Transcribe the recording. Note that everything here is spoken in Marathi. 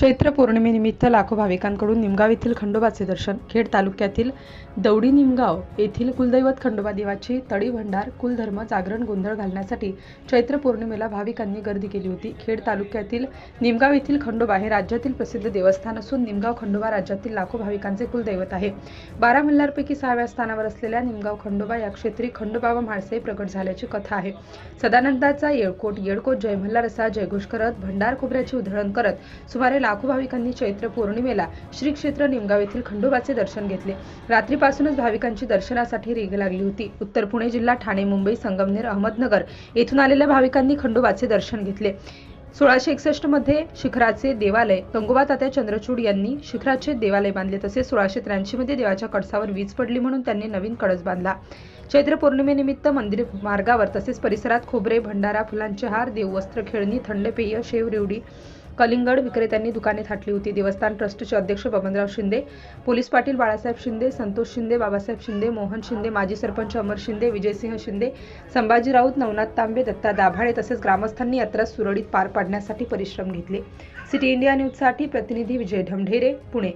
चैत्र पौर्णिमेनिमित्त लाखो भाविकांकडून निमगाव येथील खंडोबाचे दर्शन. खेड तालुक्यातील दौडी निमगाव येथील कुलदैवत खंडोबा देवाची तळी भंडार कुलधर्म जागरण गोंधळ घालण्यासाठी चैत्र पौर्णिमेला भाविकांनी गर्दी केली होती. खेड तालुक्यातील निमगाव येथील खंडोबा हे राज्यातील प्रसिद्ध देवस्थान असून निमगाव खंडोबा राज्यातील लाखो भाविकांचे कुलदैवत आहे. बारा मल्हारपैकी सहाव्या स्थानावर असलेल्या निमगाव खंडोबा या क्षेत्री खंडोबा व म्हाळसे प्रकट झाल्याची कथा आहे. सदानंदाचा येळकोट येळकोट जय मल्हार असा जयघोष करत भंडार खोबऱ्याची उधळण करत सुमारे लाखो भाविकांनी चैत्र पौर्णिमेला श्री क्षेत्र निमगाव येथील खंडोबाचे दर्शन घेतले. रात्रीपासूनच भाविकांची दर्शनासाठी रेग लागली होती. उत्तर पुणे जिल्हा ठाणे मुंबई संगमनेर अहमदनगर येथून आलेल्या भाविकांनी खंडोबाचे दर्शन घेतले. सोळाशे एकसष्टमध्ये शिखराचे देवालय गंगोबा तात्या चंद्रचूड यांनी शिखराचे देवालय बांधले. तसेच सोळाशे त्र्याऐंशी मध्ये देवाच्या कळसावर वीज पडली म्हणून त्यांनी नवीन कळस बांधला. चैत्र पौर्णिमेनिमित्त मंदिर मार्गावर तसेच परिसरात खोबरे भंडारा फुलांचे हार देववस्त्र खेळणी थंड पेय शेव रेवडी कलिंगड विक्रेत्यांनी दुकाने थाटली होती. देवस्थान ट्रस्टचे अध्यक्ष बबनराव शिंदे पोलीस पाटील बाळासाहेब शिंदे संतोष शिंदे बाबासाहेब शिंदे मोहन शिंदे माजी सरपंच अमर शिंदे विजयसिंह शिंदे संभाजी राऊत नवनाथ तांबे दत्ता दाभाडे तसेच ग्रामस्थांनी यात्रा सुरळीत पार पाडण्यासाठी परिश्रम घेतले. सिटी इंडिया न्यूजसाठी प्रतिनिधी विजय ढमढेरे पुणे.